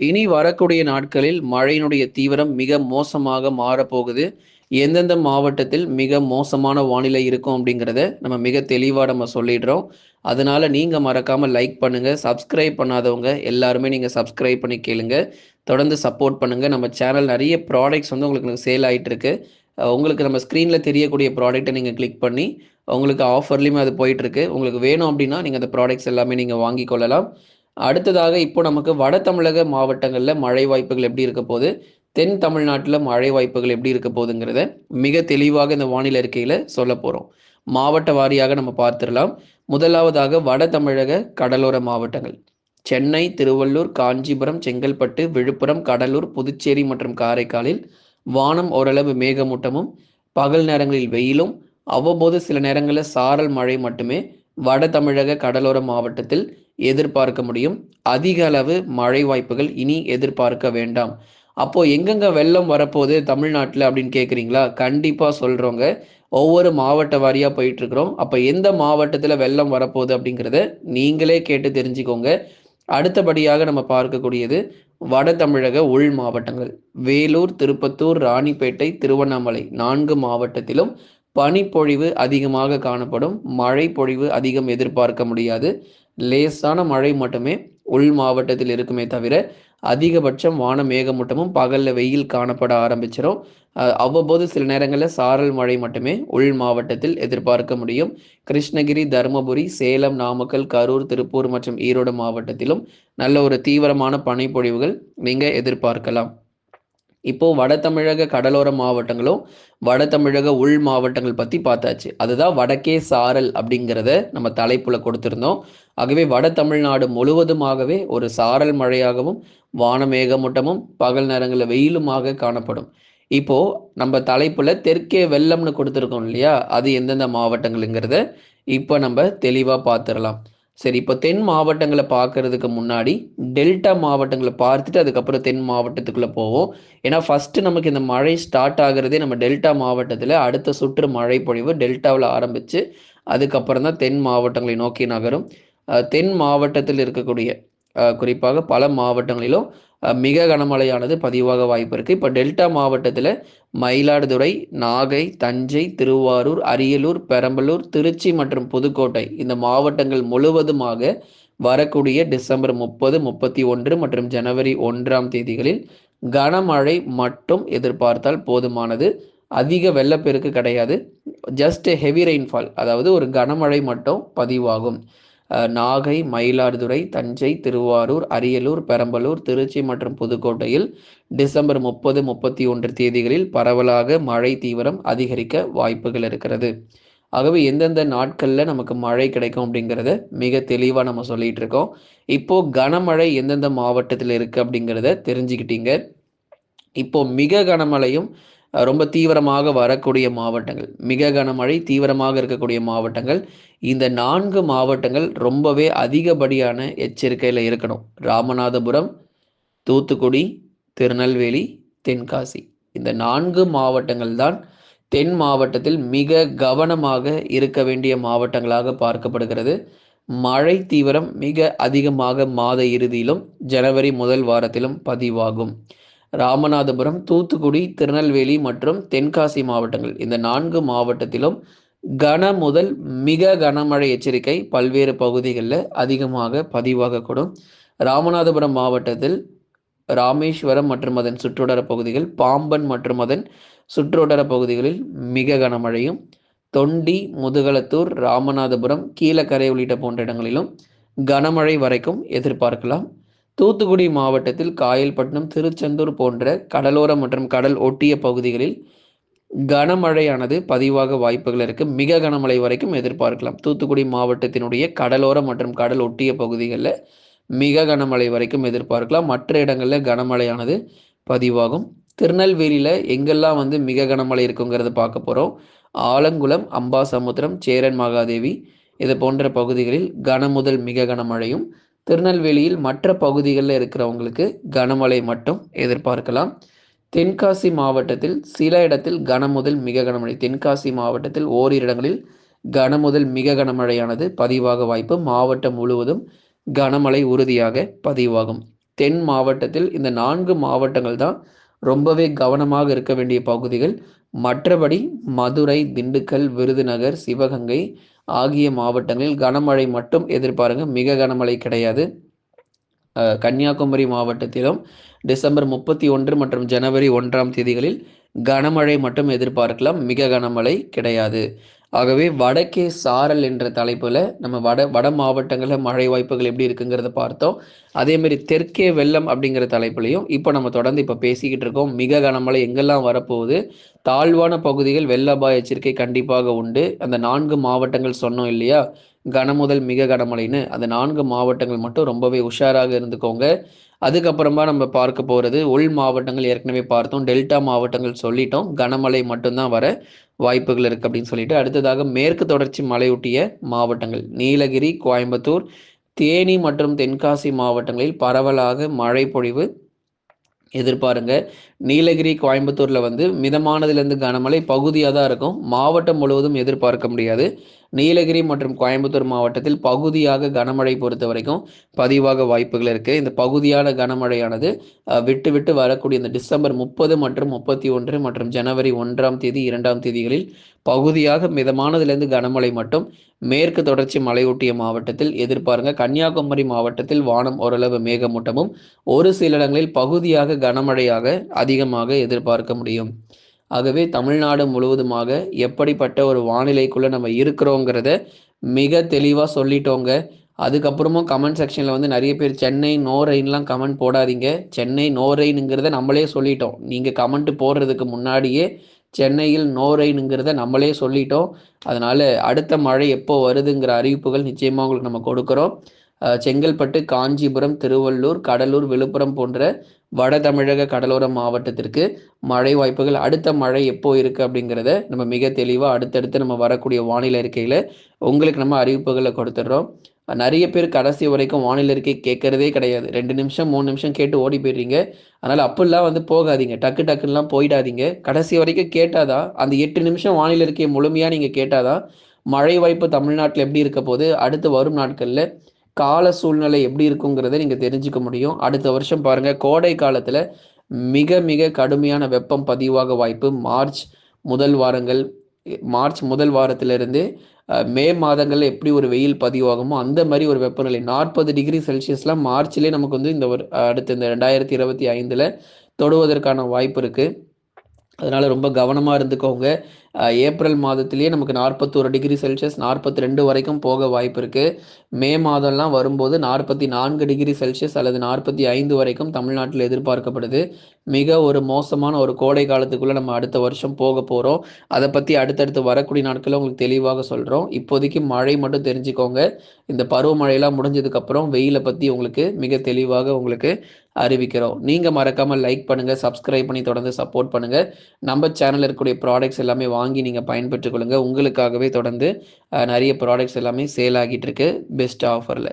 இனி வரக்கூடிய நாட்களில் மழையினுடைய தீவிரம் மிக மோசமாக மாறப்போகுது. எந்தெந்த மாவட்டத்தில் மிக மோசமான வானிலை இருக்கும் அப்படிங்கிறத நம்ம மிக தெளிவாக நம்ம சொல்லிடுறோம். அதனால நீங்கள் மறக்காமல் லைக் பண்ணுங்கள் சப்ஸ்கிரைப் பண்ணாதவங்க எல்லாருமே நீங்கள் சப்ஸ்கிரைப் பண்ணி கேளுங்க. தொடர்ந்து சப்போர்ட் பண்ணுங்கள் நம்ம சேனல் நிறைய ப்ராடக்ட்ஸ் வந்து உங்களுக்கு சேல் ஆகிட்டு இருக்கு. உங்களுக்கு நம்ம ஸ்க்ரீனில் தெரியக்கூடிய ப்ராடக்ட்டை நீங்கள் கிளிக் பண்ணி உங்களுக்கு ஆஃபர்லேயுமே அது போயிட்டுருக்கு உங்களுக்கு வேணும் அப்படின்னா நீங்கள் அந்த ப்ராடக்ட்ஸ் எல்லாமே நீங்கள் வாங்கி கொள்ளலாம். அடுத்ததாக இப்போ நமக்கு வட தமிழக மாவட்டங்களில் மழை வாய்ப்புகள் எப்படி இருக்க போகுது? தென் தமிழ்நாட்டில் மழை வாய்ப்புகள் எப்படி இருக்க போகுதுங்கிறத மிக தெளிவாக இந்த வானிலை அறிக்கையில் சொல்ல போகிறோம் மாவட்ட வாரியாக நம்ம பார்த்துடலாம். முதலாவதாக வட தமிழக கடலோர மாவட்டங்கள். சென்னை திருவள்ளூர் காஞ்சிபுரம் செங்கல்பட்டு விழுப்புரம் கடலூர் புதுச்சேரி மற்றும் காரைக்காலில் வானம் ஓரளவு மேகமூட்டமும் பகல் நேரங்களில் வெயிலும் அவ்வப்போது சில நேரங்களில் சாரல் மழை மட்டுமே வட தமிழக கடலோர மாவட்டத்தில் எதிர்பார்க்க முடியும். அதிக அளவு மழை வாய்ப்புகள் இனி எதிர்பார்க்க வேண்டாம். அப்போ எங்கெங்க வெள்ளம் வரப்போகுது தமிழ்நாட்டில் அப்படின்னு கேட்குறீங்களா கண்டிப்பாக சொல்கிறோங்க ஒவ்வொரு மாவட்ட வாரியாக போயிட்டு இருக்கிறோம் அப்போ எந்த மாவட்டத்தில் வெள்ளம் வரப்போகுது அப்படிங்கிறத நீங்களே கேட்டு தெரிஞ்சுக்கோங்க. அடுத்தபடியாக நம்ம பார்க்கக்கூடியது வட தமிழக உள் மாவட்டங்கள். வேலூர் திருப்பத்தூர் ராணிப்பேட்டை திருவண்ணாமலை நான்கு மாவட்டத்திலும் பனிப்பொழிவு அதிகமாக காணப்படும். மழை பொழிவு அதிகம் எதிர்பார்க்க முடியாது. லேசான மழை மட்டுமே உள் மாவட்டத்தில் இருக்குமே தவிர அதிகபட்சம் வான மேகமூட்டமும் பகல்ல வெயில் காணப்பட ஆரம்பிச்சிடும் அவ்வப்போது சில நேரங்களில் சாரல் மழை மட்டுமே உள் மாவட்டத்தில் எதிர்பார்க்க முடியும். கிருஷ்ணகிரி தருமபுரி சேலம் நாமக்கல் கரூர் திருப்பூர் மற்றும் ஈரோடு மாவட்டத்திலும் நல்ல ஒரு தீவிரமான பனிப்பொழிவுகள் நீங்க எதிர்பார்க்கலாம். இப்போ வட தமிழக கடலோர மாவட்டங்களும் வட தமிழக உள் மாவட்டங்கள் பத்தி பார்த்தாச்சு. அதுதான் வடக்கே சாரல் அப்படிங்கிறத நம்ம தலைப்புல கொடுத்திருந்தோம். ஆகவே வட தமிழ்நாடு முழுவதுமாகவே ஒரு சாரல் மழையாகவும் வானமேகமூட்டமும் பகல் நேரங்களில் வெயிலுமாக காணப்படும். இப்போ நம்ம தலைப்புல தெற்கே வெள்ளம்னு கொடுத்துருக்கோம் இல்லையா? அது எந்தெந்த மாவட்டங்களுங்கிறத இப்போ நம்ம தெளிவாக பார்த்துடலாம். சரி இப்போ தென் மாவட்டங்களை பார்க்கறதுக்கு முன்னாடி டெல்டா மாவட்டங்களை பார்த்துட்டு அதுக்கப்புறம் தென் மாவட்டத்துக்குள்ளே போவோம். ஏன்னா ஃபஸ்ட்டு நமக்கு இந்த மழை ஸ்டார்ட் ஆகுறதே நம்ம டெல்டா மாவட்டத்தில் அடுத்த சுற்று மழை பொழிவு டெல்டாவில் ஆரம்பித்து அதுக்கப்புறம் தான் தென் மாவட்டங்களை நோக்கி நகரும். தென் மாவட்டத்தில் இருக்கக்கூடிய குறிப்பாக பல மாவட்டங்களிலும் மிக கனமழையானது பதிவாக வாய்ப்பு இருக்கு. இப்போ டெல்டா மாவட்டத்தில் மயிலாடுதுறை நாகை தஞ்சை திருவாரூர் அரியலூர் பெரம்பலூர் திருச்சி மற்றும் புதுக்கோட்டை இந்த மாவட்டங்கள் முழுவதுமாக வரக்கூடிய டிசம்பர் முப்பது முப்பத்தி ஒன்று மற்றும் ஜனவரி ஒன்றாம் தேதிகளில் கனமழை மட்டும் எதிர்பார்த்தால் போதுமானது. அதிக வெள்ளப்பெருக்கு கிடையாது. ஜஸ்ட் ஹெவி ரெயின்ஃபால் அதாவது ஒரு கனமழை மட்டும் பதிவாகும். நாகை மயிலாடுதுறை தஞ்சை திருவாரூர் அரியலூர் பெரம்பலூர் திருச்சி மற்றும் புதுக்கோட்டையில் டிசம்பர் முப்பது முப்பத்தி ஒன்று தேதிகளில் பரவலாக மழை தீவிரம் அதிகரிக்க வாய்ப்புகள் இருக்கிறது. ஆகவே எந்தெந்த நாட்களில் நமக்கு மழை கிடைக்கும் அப்படிங்கிறத மிக தெளிவாக நம்ம சொல்லிட்டு இருக்கோம். இப்போ கனமழை எந்தெந்த மாவட்டத்தில் இருக்கு அப்படிங்கிறத தெரிஞ்சுக்கிட்டீங்க. இப்போ மிக கனமழையும் ரொம்ப தீவிரமாக வரக்கூடிய மாவட்டங்கள் மிக கனமழை தீவிரமாக இருக்கக்கூடிய மாவட்டங்கள் இந்த நான்கு மாவட்டங்கள் ரொம்பவே அதிகப்படியான எச்சரிக்கையில் இருக்கணும். ராமநாதபுரம் தூத்துக்குடி திருநெல்வேலி தென்காசி. இந்த நான்கு மாவட்டங்கள் தான் தென் மாவட்டத்தில் மிக கவனமாக இருக்க வேண்டிய மாவட்டங்களாக பார்க்கப்படுகிறது. மழை தீவிரம் மிக அதிகமாக மாத இறுதியிலும் ஜனவரி முதல் வாரத்திலும் பதிவாகும். ராமநாதபுரம் தூத்துக்குடி திருநெல்வேலி மற்றும் தென்காசி மாவட்டங்கள். இந்த நான்கு மாவட்டத்திலும் கன முதல் மிக கனமழை எச்சரிக்கை பல்வேறு பகுதிகளில் அதிகமாக பதிவாகக்கூடும். ராமநாதபுரம் மாவட்டத்தில் ராமேஸ்வரம் மற்றும் அதன் சுற்றுவட்டார பகுதிகள் பாம்பன் மற்றும் அதன் சுற்றுவட்டார பகுதிகளில் மிக கனமழையும் தொண்டி முதுகலத்தூர் ராமநாதபுரம் கீழக்கரை உள்ளிட்ட போன்ற இடங்களிலும் கனமழை வரைக்கும் எதிர்பார்க்கலாம். தூத்துக்குடி மாவட்டத்தில் காயல்பட்டினம் திருச்செந்தூர் போன்ற கடலோர மற்றும் கடல் ஒட்டிய பகுதிகளில் கனமழையானது பதிவாக வாய்ப்புகள் இருக்கு. மிக கனமழை வரைக்கும் எதிர்பார்க்கலாம். தூத்துக்குடி மாவட்டத்தினுடைய கடலோர மற்றும் கடல் ஒட்டிய பகுதிகளில் மிக கனமழை வரைக்கும் எதிர்பார்க்கலாம். மற்ற இடங்களில் கனமழையானது பதிவாகும். திருநெல்வேலியில் எங்கெல்லாம் வந்து மிக கனமழை இருக்குங்கிறத பார்க்க போகிறோம் ஆலங்குளம் அம்பாசமுத்திரம் சேரன் மகாதேவி இது போன்ற பகுதிகளில் கன முதல் மிக கனமழையும் திருநெல்வேலியில் மற்ற பகுதிகளில் இருக்கிறவங்களுக்கு கனமழை மட்டும் எதிர்பார்க்கலாம். தென்காசி மாவட்டத்தில் சில இடத்தில் கன முதல் மிக கனமழை. தென்காசி மாவட்டத்தில் ஓரிரு இடங்களில் கனமுதல் மிக கனமழையானது பதிவாக வாய்ப்பு. மாவட்டம் முழுவதும் கனமழை உறுதியாக பதிவாகும். தென் மாவட்டத்தில் இந்த நான்கு மாவட்டங்கள் தான் ரொம்பவே கவனமாக இருக்க வேண்டிய பகுதிகள். மற்றபடி மதுரை திண்டுக்கல் விருதுநகர் சிவகங்கை ஆகிய மாவட்டங்களில் கனமழை மட்டும் எதிர்பாருங்க. மிக கனமழை கிடையாது. கன்னியாகுமரி மாவட்டத்திலும் டிசம்பர் முப்பத்தி ஒன்று மற்றும் ஜனவரி ஒன்றாம் தேதிகளில் கனமழை மட்டும் எதிர்பார்க்கலாம். மிக கனமழை கிடையாது. ஆகவே வடக்கே சாரல் என்ற தலைப்பில் நம்ம வட வட மாவட்டங்களில் மழை வாய்ப்புகள் எப்படி இருக்குங்கிறத பார்த்தோம். அதேமாரி தெற்கே வெள்ளம் அப்படிங்கிற தலைப்புலையும் இப்போ நம்ம தொடர்ந்து இப்போ பேசிக்கிட்டு இருக்கோம். மிக கனமழை எங்கெல்லாம் வரப்போகுது? தாழ்வான பகுதிகள் வெள்ள அபாய எச்சரிக்கை கண்டிப்பாக உண்டு. அந்த நான்கு மாவட்டங்கள் சொன்னோம் இல்லையா? கனமுதல் மிக கனமழைன்னு அந்த நான்கு மாவட்டங்கள் மட்டும் ரொம்பவே உஷாராக இருந்துக்கோங்க. அதுக்கப்புறமா நம்ம பார்க்க போகிறது உள் மாவட்டங்கள் ஏற்கனவே பார்த்தோம் டெல்டா மாவட்டங்கள் சொல்லிட்டோம் கனமழை மட்டும்தான் வர வாய்ப்புகள் இருக்குது அப்படின்னு சொல்லிட்டு அடுத்ததாக மேற்கு தொடர்ச்சி மலையொட்டிய மாவட்டங்கள் நீலகிரி கோயம்புத்தூர் தேனி மற்றும் தென்காசி மாவட்டங்களில் பரவலாக மழை பொழிவு எதிர்பாருங்க. நீலகிரி கோயம்புத்தூரில் வந்து மிதமானதுலேருந்து கனமழை பகுதியாக தான் இருக்கும். மாவட்டம் முழுவதும் எதிர்பார்க்க முடியாது. நீலகிரி மற்றும் கோயம்புத்தூர் மாவட்டத்தில் பகுதியாக கனமழை பொறுத்த வரைக்கும் பதிவாக வாய்ப்புகள் இருக்குது இந்த பகுதியான கனமழையானது விட்டு விட்டு வரக்கூடிய இந்த டிசம்பர் முப்பது மற்றும் முப்பத்தி ஒன்று மற்றும் ஜனவரி ஒன்றாம் தேதி இரண்டாம் தேதிகளில் பகுதியாக மிதமானதுலேருந்து கனமழை மட்டும் மேற்கு தொடர்ச்சி மலையொட்டிய மாவட்டத்தில் எதிர்பாருங்க. கன்னியாகுமரி மாவட்டத்தில் வானம் ஓரளவு மேகமூட்டமும் ஒரு சில இடங்களில் பகுதியாக கனமழையாக அதிகமாக எதிர்பார்க்க முடியும். ஆகவே தமிழ்நாடு முழுவதுமாக எப்படிப்பட்ட ஒரு வானிலைக்குள்ளே நம்ம இருக்கிறோங்கிறத மிக தெளிவாக சொல்லிட்டோங்க. அதுக்கப்புறமும் கமெண்ட் செக்ஷனில் வந்து நிறைய பேர் சென்னை நோ ரெயின்லாம் கமெண்ட் போடாதீங்க. சென்னை நோ ரெயினுங்கிறத நம்மளே சொல்லிட்டோம். நீங்கள் கமெண்ட் போடுறதுக்கு முன்னாடியே சென்னையில் நோ ரெயினுங்கிறத நம்மளே சொல்லிட்டோம். அதனால் அடுத்த மழை எப்போ வருதுங்கிற அறிவிப்புகள் நிச்சயமாக உங்களுக்கு நம்ம கொடுக்குறோம். செங்கல்பட்டு காஞ்சிபுரம் திருவள்ளூர் கடலூர் விழுப்புரம் போன்ற வட தமிழக கடலோர மாவட்டத்திற்கு மழை வாய்ப்புகள் அடுத்த மழை எப்போ இருக்குது அப்படிங்கிறத நம்ம மிக தெளிவாக அடுத்தடுத்து நம்ம வரக்கூடிய வானிலை இருக்கையில் உங்களுக்கு நம்ம அறிவிப்புகளை கொடுத்துட்றோம். நிறைய பேர் கடைசி வரைக்கும் வானிலை இருக்கை கேட்கறதே கிடையாது. ரெண்டு நிமிஷம் மூணு நிமிஷம் கேட்டு ஓடி போயிடுறீங்க. அதனால் அப்படிலாம் வந்து போகாதீங்க. டக்கு டக்குலாம் போயிடாதீங்க. கடைசி வரைக்கும் கேட்டாதான் அந்த எட்டு நிமிஷம் வானிலை இருக்கையை முழுமையாக நீங்கள் கேட்டாதான் மழை வாய்ப்பு தமிழ்நாட்டில் எப்படி இருக்க போது அடுத்து வரும் நாட்களில் கால சூழ்நிலை எப்படி இருக்குங்கிறத நீங்கள் தெரிஞ்சுக்க முடியும். அடுத்த வருஷம் பாருங்கள் கோடை காலத்தில் மிக மிக கடுமையான வெப்பம் பதிவாக வாய்ப்பு. மார்ச் முதல் வாரங்கள் மார்ச் முதல் வாரத்திலிருந்து மே மாதங்களில் எப்படி ஒரு வெயில் பதிவாகுமோ அந்த மாதிரி ஒரு வெப்பநிலை. நாற்பது டிகிரி செல்சியஸ்லாம் மார்ச்லேயே நமக்கு வந்து இந்த ஒரு அடுத்த இந்த ரெண்டாயிரத்தி இருபத்தி ஐந்தில் தொடுவதற்கான வாய்ப்பு இருக்குது அதனால் ரொம்ப கவனமாக இருந்துக்கோங்க. ஏப்ரல் மாதத்திலேயே நமக்கு நாற்பத்தோரு டிகிரி செல்சியஸ் நாற்பத்தி ரெண்டு வரைக்கும் போக வாய்ப்பு இருக்குது மே மாதம்லாம் வரும்போது நாற்பத்தி நான்கு டிகிரி செல்சியஸ் அல்லது நாற்பத்தி ஐந்து வரைக்கும் தமிழ்நாட்டில் எதிர்பார்க்கப்படுது. மிக ஒரு மோசமான ஒரு கோடை காலத்துக்குள்ளே நம்ம அடுத்த வருஷம் போக போகிறோம் அதை பற்றி அடுத்தடுத்து வரக்கூடிய நாட்களில் உங்களுக்கு தெளிவாக சொல்கிறோம் இப்போதைக்கு மழை மட்டும் தெரிஞ்சுக்கோங்க. இந்த பருவமழையெல்லாம் முடிஞ்சதுக்கப்புறம் வெயிலை பற்றி உங்களுக்கு மிக தெளிவாக உங்களுக்கு அறிவிக்கிறோம். நீங்கள் மறக்காமல் லைக் பண்ணுங்கள் சப்ஸ்கிரைப் பண்ணி தொடர்ந்து சப்போர்ட் பண்ணுங்கள் நம்ம சேனலில் இருக்கக்கூடிய ப்ராடக்ட்ஸ் எல்லாமே வாங்கி நீங்கள் பயன்பெற்றுக் கொள்ளுங்கள் உங்களுக்காகவே தொடர்ந்து நிறைய ப்ராடக்ட்ஸ் எல்லாமே சேல் ஆகிட்டு இருக்கு. பெஸ்ட் ஆஃபரில்